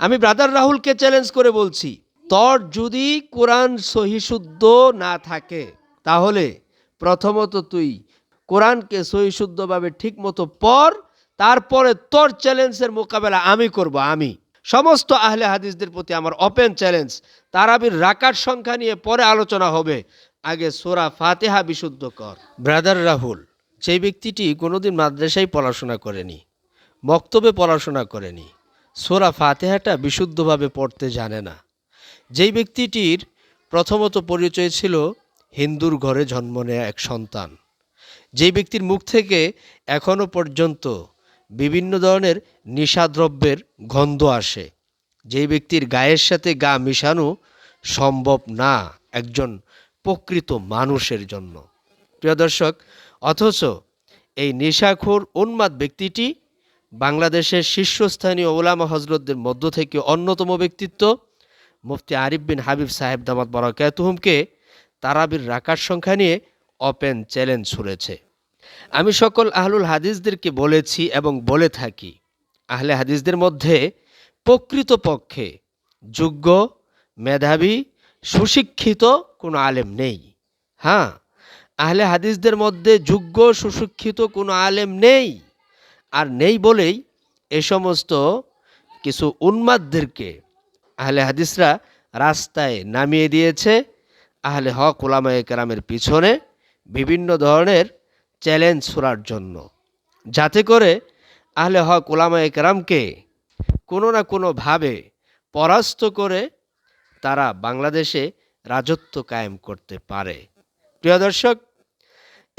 আমি ব্রাদার রাহুলকে চ্যালেঞ্জ করে বলছি, তোর যদি কোরআন সহিশুদ্ধ না থাকে, তাহলে প্রথমত তুই কোরআনকে সহিশুদ্ধভাবে ঠিক মতো পড়, তারপরে তোর চ্যালেঞ্জের মোকাবেলা আমি করব, আমি। সমস্ত আহলে হাদিসদের প্রতি আমার ওপেন চ্যালেঞ্জ তারাবির রাকার সংখ্যা নিয়ে পরে আলোচনা হবে। আগে সোরা ফাতেহা বিশুদ্ধ কর। ব্রাদার রাহুল সেই ব্যক্তিটি কোনোদিন মাদ্রাসায় পড়াশোনা করেনি বক্তব্যে পড়াশোনা করেনি সোরা ফাতেহাটা বিশুদ্ধভাবে পড়তে জানে না। যেই ব্যক্তিটির প্রথমত পরিচয় ছিল হিন্দুর ঘরে জন্ম নেয়া এক সন্তান। যেই ব্যক্তির মুখ থেকে এখনও পর্যন্ত বিভিন্ন ধরনের নিশাদ্রব্যের গন্ধ আসে, যেই ব্যক্তির গায়ের সাথে গা মিশানো সম্ভব না একজন প্রকৃত মানুষের জন্য। প্রিয় দর্শক, অথচ এই নেশাখোর উন্মাদ ব্যক্তিটি বাংলাদেশের শীর্ষস্থানীয় ওলামা হজরতদের মধ্য থেকে অন্যতম ব্যক্তিত্ব মুফতি আরিফ বিন হাবিব সাহেব দামাত বরাকাতুহুমকে তারাবির রাকার সংখ্যা নিয়ে ওপেন চ্যালেঞ্জ ছুড়েছে। আমি সকল আহলুল হাদিসদেরকে বলেছি এবং বলে থাকি, আহলে হাদিসদের মধ্যে প্রকৃতপক্ষে যোগ্য, মেধাবী, সুশিক্ষিত কোনো আলেম নেই। হ্যাঁ আহলে হাদিসদের মধ্যে যোগ্য, সুশিক্ষিত কোনো আলেম নেই। আর নেই বলেই এ সমস্ত কিছু উন্মাদদেরকে আহলে হাদিসরা রাস্তায় নামিয়ে দিয়েছে। আহলে হক ওলামায়ে কেরামের পিছনে বিভিন্ন ধরনের চ্যালেঞ্জ ছোড়ার জন্য। যাতে করে আহলে হক ওলামায়ে কেরামকে কোনো না কোনোভাবে পরাস্ত করে তারা বাংলাদেশে রাজত্ব কায়েম করতে পারে। প্রিয় দর্শক,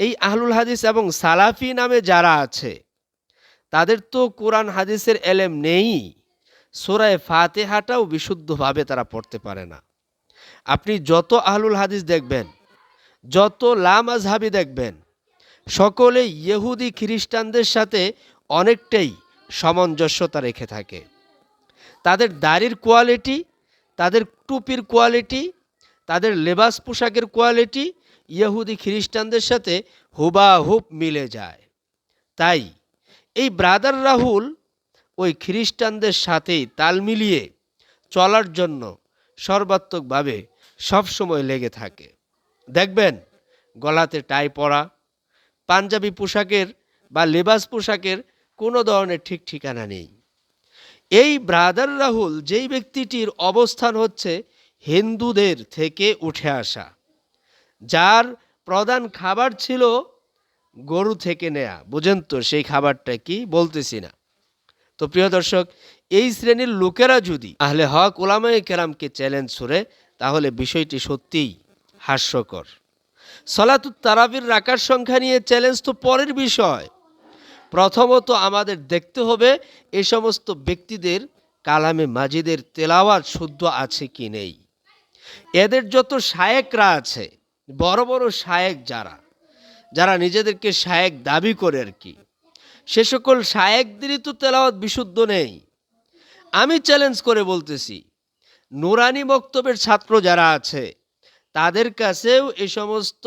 এই আহলুল হাদিস এবং সালাফি নামে যারা আছে তাদের তো কোরআন হাদিসের এলেম নেই। সোরায় ফাতেহাটাও বিশুদ্ধভাবে তারা পড়তে পারে না। আপনি যত আহলুল হাদিস দেখবেন, যত লামাজহাবি দেখবেন, সকলে ইহুদি খ্রিস্টানদের সাথে অনেকটাই সামঞ্জস্যতা রেখে থাকে। তাদের দাড়ির কোয়ালিটি, তাদের টুপির কোয়ালিটি, তাদের লেবাস পোশাকের কোয়ালিটি ইহুদি খ্রিস্টানদের সাথে হুবাহুব মিলে যায়। তাই এই ব্রাদার রাহুল ওই খ্রিস্টানদের সাথেই তাল মিলিয়ে চলার জন্য সর্বাত্মকভাবে সবসময় লেগে থাকে। দেখবেন, গলাতে টাই পরা, পাঞ্জাবি পোশাকের বা লেবাস পোশাকের কোনো ধরনের ঠিক ঠিকানা নেই। এই ব্রাদার রাহুল যেই ব্যক্তিটির অবস্থান হচ্ছে হিন্দুদের থেকে উঠে আসা, যার প্রধান খাবার ছিল গরু থেকে নেয়া, বুঝেন তো সেই খাবারটা কি? বলতেছি না। তো প্রিয় দর্শক, এই শ্রেণির লোকেরা যদি আহলে হক ওলামায়ে কেরামকে চ্যালেঞ্জ ছুড়ে তাহলে বিষয়টি সত্যিই হাস্যকর। সলাতুত তারাবির রাকার সংখ্যা নিয়ে চ্যালেঞ্জ তো পরের বিষয়। প্রথমত আমাদের দেখতে হবে এ সমস্ত ব্যক্তিদের কালামে মাজিদের তেলাওয়াত শুদ্ধ আছে কি নেই। এদের যত শায়েকরা আছে, বড় বড় শায়েক যারা যারা নিজেদেরকে শায়েক দাবি করে আর কি। সে সকল শায়েকদেরই তো তেলাওয়াত বিশুদ্ধ নেই। আমি চ্যালেঞ্জ করে বলতেছি, নুরানি বক্তব্যের ছাত্র যারা আছে, তাদের কাছেও এ সমস্ত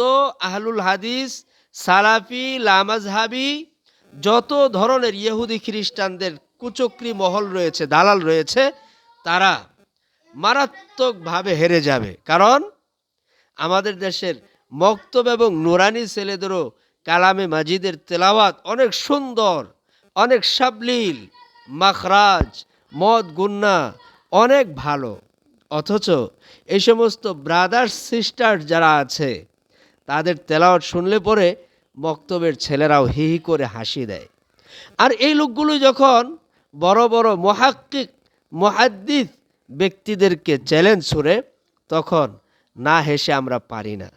আহলুল হাদিস, সালাফি, লামাজহাবি, যত ধরনের ইহুদি খ্রিস্টানদের কুচক্রি মহল রয়েছে, দালাল রয়েছে, তারা মারাত্মকভাবে হেরে যাবে। কারণ আমাদের দেশের মক্তব এবং নুরানি ছেলেদেরও কালামে মাজিদের তেলাওয়াত অনেক সুন্দর, অনেক সাবলীল, মাখরাজ, মদ, গুন্না, অনেক ভালো। অথচ এই সমস্ত ব্রাদার্স, সিস্টার যারা আছে, তাদের তেলাওয়াত শুনলে পরে মক্তবের ছেলেরাও হি হি করে হাসি দেয়। আর এই লোকগুলো যখন বড় বড় মহাক্কিক, মহাদ্দিস ব্যক্তিদেরকে চ্যালেঞ্জ ছুড়ে তখন না হেসে আমরা পারি না।